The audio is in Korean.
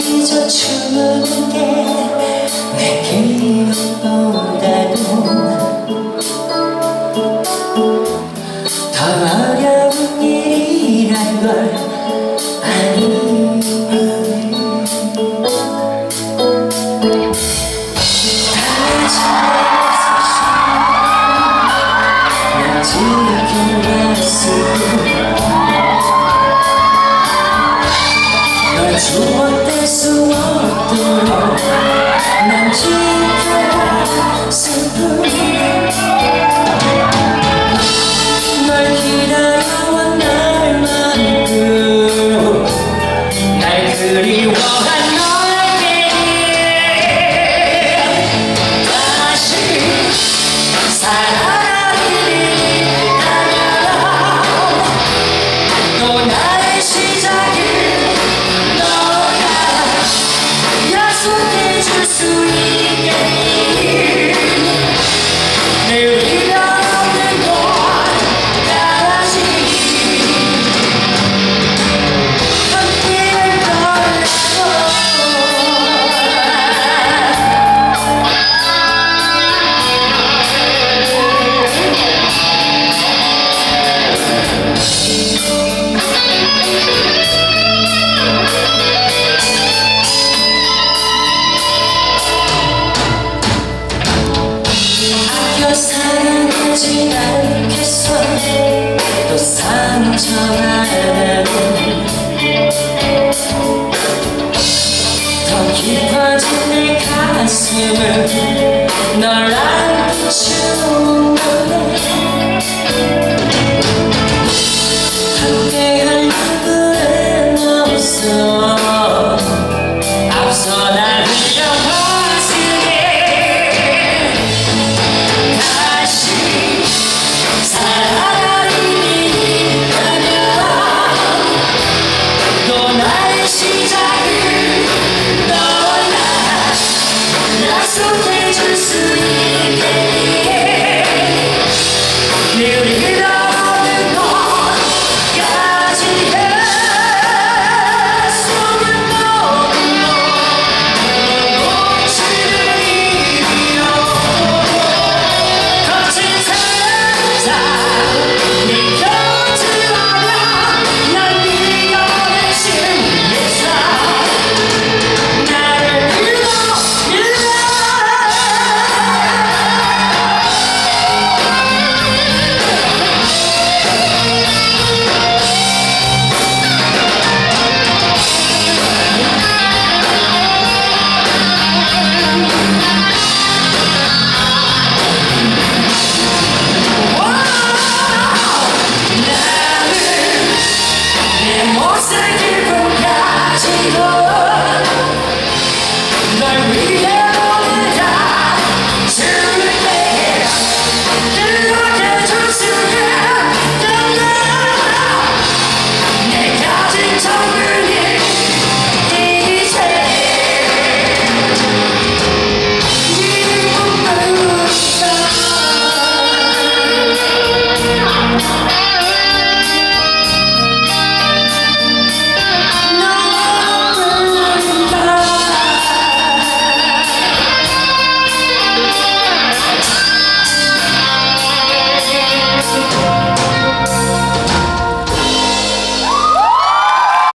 그저 추운 게내 기분보다도 더 어려운 일이란 걸 아니 지켜냈을 뿐 주원 수 없도록 난 지켜 슬픈 널 기다려온 날만큼 날 그리워한 너에게 다시 사랑 깊어진 내 가슴을 널 안기 추운 노래 sangue broncático